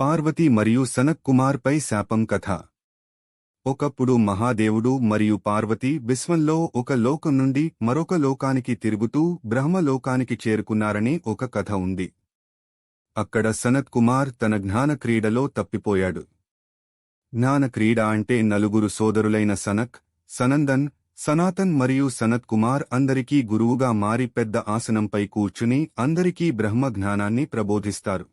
పార్వతి మరియు సనత్ కుమార్పై శాపం కథ. ఒకప్పుడు మహాదేవుడు మరియు పార్వతి విశ్వంలో ఒక లోకం నుండి మరొక లోకానికి తిరుగుతూ బ్రహ్మలోకానికి చేరుకున్నారని ఒక కథ ఉంది. అక్కడ సనత్ కుమార్ తన జ్ఞాన క్రీడలో తప్పిపోయాడు. జ్ఞాన క్రీడ అంటే నలుగురు సోదరులైన సనక్ సనందన్ సనాతన్ మరియు సనత్ కుమార్ అందరికీ గురువుగా మారి పెద్ద ఆసనంపై కూర్చుని అందరికీ బ్రహ్మ జ్ఞానాన్ని ప్రబోధిస్తారు.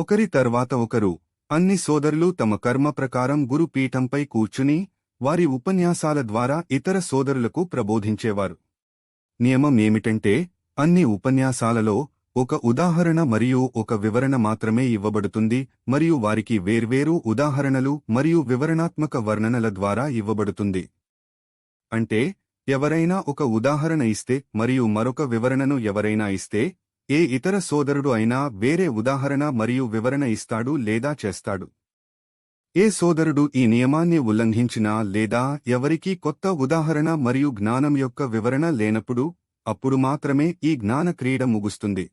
ఒకరి తర్వాత ఒకరు అన్ని సోదరులు తమ కర్మ ప్రకారం గురు పీఠంపై కూర్చుని వారి ఉపన్యాసాల ద్వారా ఇతర సోదరులకు ప్రబోధించేవారు. నియమం ఏమిటంటే అన్ని ఉపన్యాసాలలో ఒక ఉదాహరణ మరియు ఒక వివరణ మాత్రమే ఇవ్వబడుతుంది మరియు వారికి వేర్వేరు ఉదాహరణలు మరియు వివరణాత్మక వర్ణనల ద్వారా ఇవ్వబడుతుంది. అంటే ఎవరైనా ఒక ఉదాహరణ ఇస్తే మరియు మరొక వివరణను ఎవరైనా ఇస్తే ఏ ఇతర సోదరుడు అయినా వేరే ఉదాహరణ మరియు వివరణ ఇస్తాడు లేదా చేస్తాడు? ఏ సోదరుడు ఈ నియమాన్ని ఉల్లంఘించినా లేదా ఎవరికీ కొత్త ఉదాహరణ మరియు జ్ఞానం యొక్క వివరణ లేనప్పుడు అప్పుడు మాత్రమే ఈ జ్ఞాన క్రీడ ముగుస్తుంది.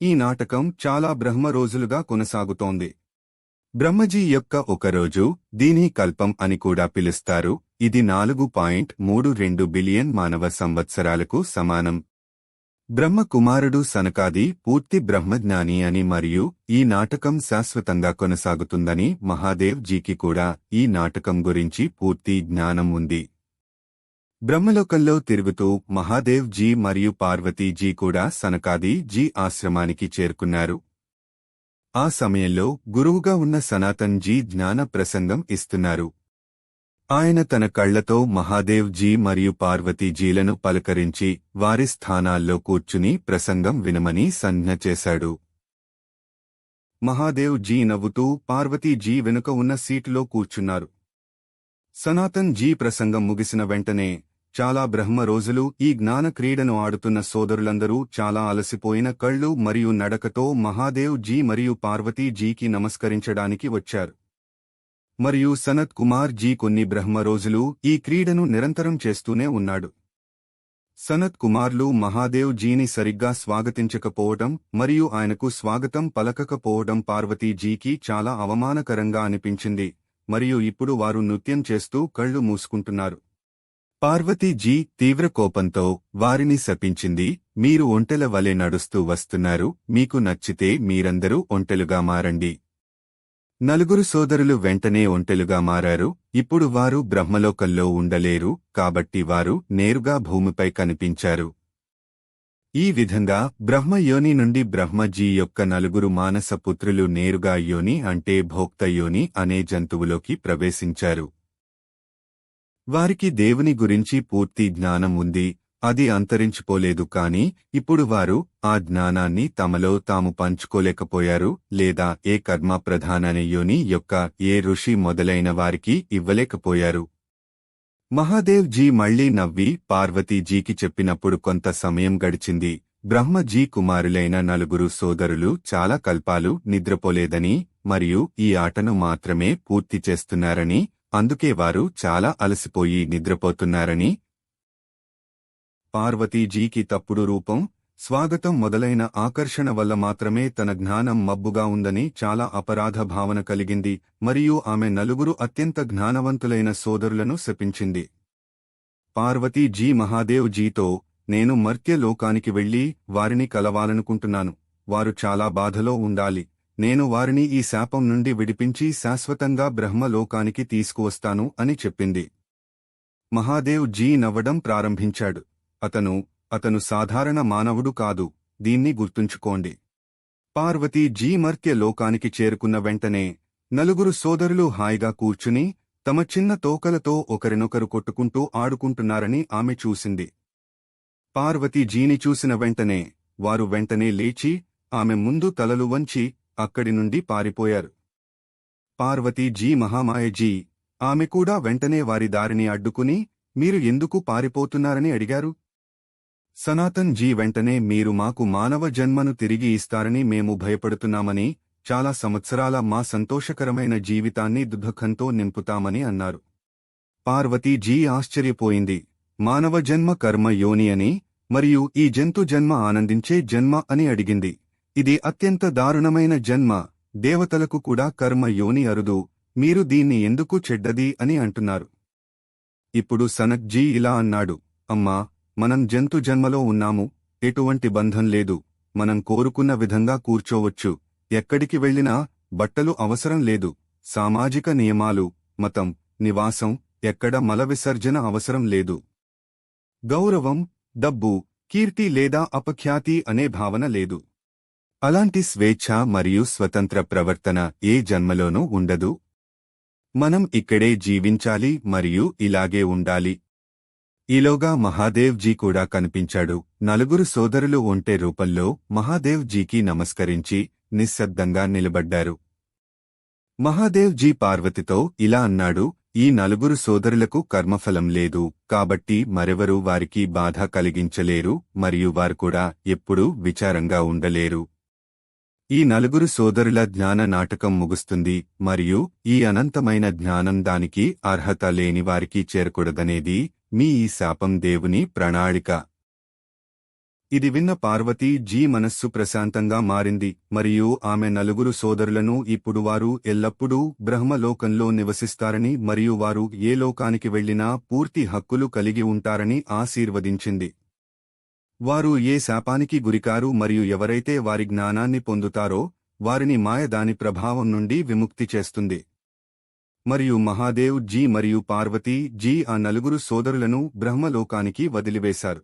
ఈ నాటకం చాలా బ్రహ్మ రోజులుగా కొనసాగుతోంది. బ్రహ్మజీ యొక్క ఒకరోజు దీని కల్పం అని కూడా పిలుస్తారు. ఇది నాలుగు పాయింట్ మూడు రెండు బిలియన్ మానవ సంవత్సరాలకు సమానం. బ్రహ్మ కుమారుడు సనకాది పూర్తి బ్రహ్మజ్ఞాని అని మరియు ఈ నాటకం శాశ్వతంగా కొనసాగుతుందని మహాదేవ్ జీకి కూడా ఈ నాటకం గురించి పూర్తి జ్ఞానం ఉంది. బ్రహ్మలోకంలో తిరుగుతూ మహాదేవ్ జీ మరియు పార్వతీ జీ కూడా సనకాది జీ ఆశ్రమానికి చేరుకున్నారు. ఆ సమయంలో గురువుగా ఉన్న సనాతన్ జీ జ్ఞాన ప్రసంగం ఇస్తున్నారు. ఆయన తన కళ్ళతో మహాదేవ్ జీ మరియు పార్వతీజీలను పలకరించి వారి స్థానాల్లో కూర్చుని ప్రసంగం వినమని సంజ్ఞ చేశాడు. మహాదేవ్ జీ నవ్వుతూ పార్వతీజీ వెనుక ఉన్న సీటులో కూర్చున్నారు. సనాతన్ జీ ప్రసంగం ముగిసిన వెంటనే చాలా బ్రహ్మ రోజులు ఈ జ్ఞాన క్రీడను ఆడుతున్న సోదరులందరూ చాలా అలసిపోయిన కళ్ళు మరియు నడకతో మహాదేవ్ జీ మరియు పార్వతీ జీకి నమస్కరించడానికి వచ్చారు. మరియు సనత్ కుమార్ జీ కొన్ని బ్రహ్మ రోజులు ఈ క్రీడను నిరంతరం చేస్తూనే ఉన్నాడు. సనత్ కుమార్లు మహాదేవ్ జీని సరిగ్గా స్వాగతించకపోవడం మరియు ఆయనకు స్వాగతం పలకకపోవడం పార్వతీ జీకి చాలా అవమానకరంగా అనిపించింది మరియు ఇప్పుడు వారు నృత్యం చేస్తూ కళ్ళు మూసుకుంటున్నారు. పార్వతీ జీ తీవ్ర కోపంతో వారిని శపించింది మీరు ఒంటెల వలె నడుస్తూ వస్తున్నారు మీకు నచ్చితే మీరందరూ ఒంటెలుగా మారండి. నలుగురు సోదరులు వెంటనే ఒంటెలుగా మారారు. ఇప్పుడు వారు బ్రహ్మలోకంలో ఉండలేరు. కాబట్టి వారు నేరుగా భూమిపై కనిపించారు. ఈ విధంగా బ్రహ్మయోని నుండి బ్రహ్మజీ యొక్క నలుగురు మానస పుత్రులు నేరుగా యోని అంటే భోక్త యోని అనే జంతువులోకి ప్రవేశించారు. వారికి దేవుని గురించి పూర్తి జ్ఞానం ఉంది. అది అంతరించిపోలేదు కాని ఇప్పుడు వారు ఆ జ్ఞానాన్ని తమలో తాము పంచుకోలేకపోయారు లేదా ఏ కర్మ ప్రధానని యోని యొక్క ఏ ఋషి మొదలైన వారికి ఇవ్వలేకపోయారు. మహాదేవ్ జీ మళ్ళీ నవ్వి పార్వతీజీకి చెప్పినప్పుడు కొంత సమయం గడిచింది. బ్రహ్మజీ కుమారులైన నలుగురు సోదరులు చాలా కల్పాలు నిద్రపోలేదని మరియు ఈ ఆటను మాత్రమే పూర్తి చేస్తున్నారని అందుకే వారు చాలా అలసిపోయి నిద్రపోతున్నారని పార్వతీజీకి తప్పుడు రూపం స్వాగతం మొదలైన ఆకర్షణ వల్ల మాత్రమే తన జ్ఞానం మబ్బుగా ఉందని చాలా అపరాధ భావన కలిగింది మరియు ఆమె నలుగురు అత్యంత జ్ఞానవంతులైన సోదరులను శపించింది. పార్వతీజీ మహాదేవ్ జీతో నేను మర్త్య లోకానికి వెళ్ళి వారిని కలవాలనుకుంటున్నాను వారు చాలా బాధలో ఉండాలి నేను వారిని ఈ శాపం నుండి విడిపించి శాశ్వతంగా బ్రహ్మలోకానికి తీసుకువస్తాను అని చెప్పింది. మహాదేవ్ జీ నవ్వడం ప్రారంభించాడు. అతను అతను సాధారణ మానవుడు కాదు దీన్ని గుర్తుంచుకోండి. పార్వతీ జీ మర్త్య లోకానికి చేరుకున్న వెంటనే నలుగురు సోదరులు హాయిగా కూర్చుని తమ చిన్న తోకలతో ఒకరినొకరు కొట్టుకుంటూ ఆడుకుంటున్నారని ఆమె చూసింది. పార్వతీ జీని చూసిన వెంటనే వారు వెంటనే లేచి ఆమె ముందు తలలు వంచి అక్కడి నుండి పారిపోయారు. పార్వతీ జీ మహామాయ ఆమె కూడా వెంటనే వారి దారిని అడ్డుకుని మీరు ఎందుకు పారిపోతున్నారని అడిగారు? సనాతన్ జీ వెంటనే మీరు మాకు మానవ జన్మను తిరిగి ఇస్తారని మేము భయపడుతున్నామని చాలా సంవత్సరాల మా సంతోషకరమైన జీవితాన్ని దుఃఖంతో నింపుతామని అన్నారు. పార్వతీ జీ ఆశ్చర్యపోయింది. మానవ జన్మ కర్మ యోని అని మరియు ఈ జంతు జన్మ ఆనందించే జన్మ అని అడిగింది. ఇది అత్యంత దారుణమైన జన్మ దేవతలకు కూడా కర్మ యోని అరుదు మీరు దీన్ని ఎందుకు చెడ్డది అని అంటున్నారు. ఇప్పుడు సనక్జీ ఇలా అన్నాడు. అమ్మా మనం జంతు జన్మలో ఉన్నాము ఎటువంటి బంధం లేదు. మనం కోరుకున్న విధంగా కూర్చోవచ్చు. ఎక్కడికి వెళ్ళినా బట్టలు అవసరం లేదు. సామాజిక నియమాలు మతం నివాసం ఎక్కడ మల విసర్జన అవసరం లేదు. గౌరవం డబ్బు కీర్తి లేదా అపఖ్యాతి అనే భావన లేదు. అలాంటి స్వేచ్ఛ మరియు స్వతంత్ర ప్రవర్తన ఏ జన్మలోనూ ఉండదు. మనం ఇక్కడే జీవించాలి మరియు ఇలాగే ఉండాలి. ఈలోగా మహాదేవ్ జీ కూడా కనిపించాడు. నలుగురు సోదరులు ఒంటె రూపంలో మహాదేవ్ జీకి నమస్కరించి నిశ్శబ్దంగా నిలబడ్డారు. మహాదేవ్ జీ పార్వతితో ఇలా అన్నాడు ఈ నలుగురు సోదరులకు కర్మఫలం లేదు కాబట్టి మరెవరూ వారికి బాధ కలిగించలేరు మరియు వారు కూడా ఎప్పుడూ విచారంగా ఉండలేరు. ఈ నలుగురు సోదరుల జ్ఞాన నాటకం ముగుస్తుంది మరియు ఈ అనంతమైన జ్ఞానం దానికి అర్హత లేని వారికి చేరకూడదనేది మీ ఈ శాపం దేవుని ప్రణాళిక. ఇది విన్న పార్వతీ జీ మనస్సు ప్రశాంతంగా మారింది మరియు ఆమె నలుగురు సోదరులను ఇప్పుడు వారు ఎల్లప్పుడూ బ్రహ్మలోకంలో నివసిస్తారని మరియు వారు ఏ లోకానికి వెళ్ళినా పూర్తి హక్కులు కలిగి ఉంటారని ఆశీర్వదించింది. వారు ఏ శాపానికి గురికారు మరియు ఎవరైతే వారి జ్ఞానాన్ని పొందుతారో వారిని మాయ దాని ప్రభావం నుండి విముక్తి చేస్తుంది. మరియు మహాదేవ్ జీ మరియు పార్వతీ జీ ఆ నలుగురు సోదరులను బ్రహ్మలోకానికి వదిలివేశారు.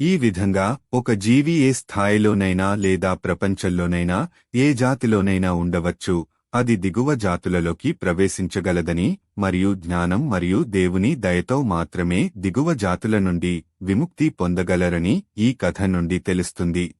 ఈ విధంగా ఒక జీవి ఏ స్థాయిలోనైనా లేదా ప్రపంచంలోనైనా ఏ జాతిలోనైనా ఉండవచ్చు అది దిగువ జాతులలోకి ప్రవేశించగలదని మరియు జ్ఞానం మరియు దేవుని దయతో మాత్రమే దిగువ జాతుల నుండి విముక్తి పొందగలరని ఈ కథ నుండి తెలుస్తుంది.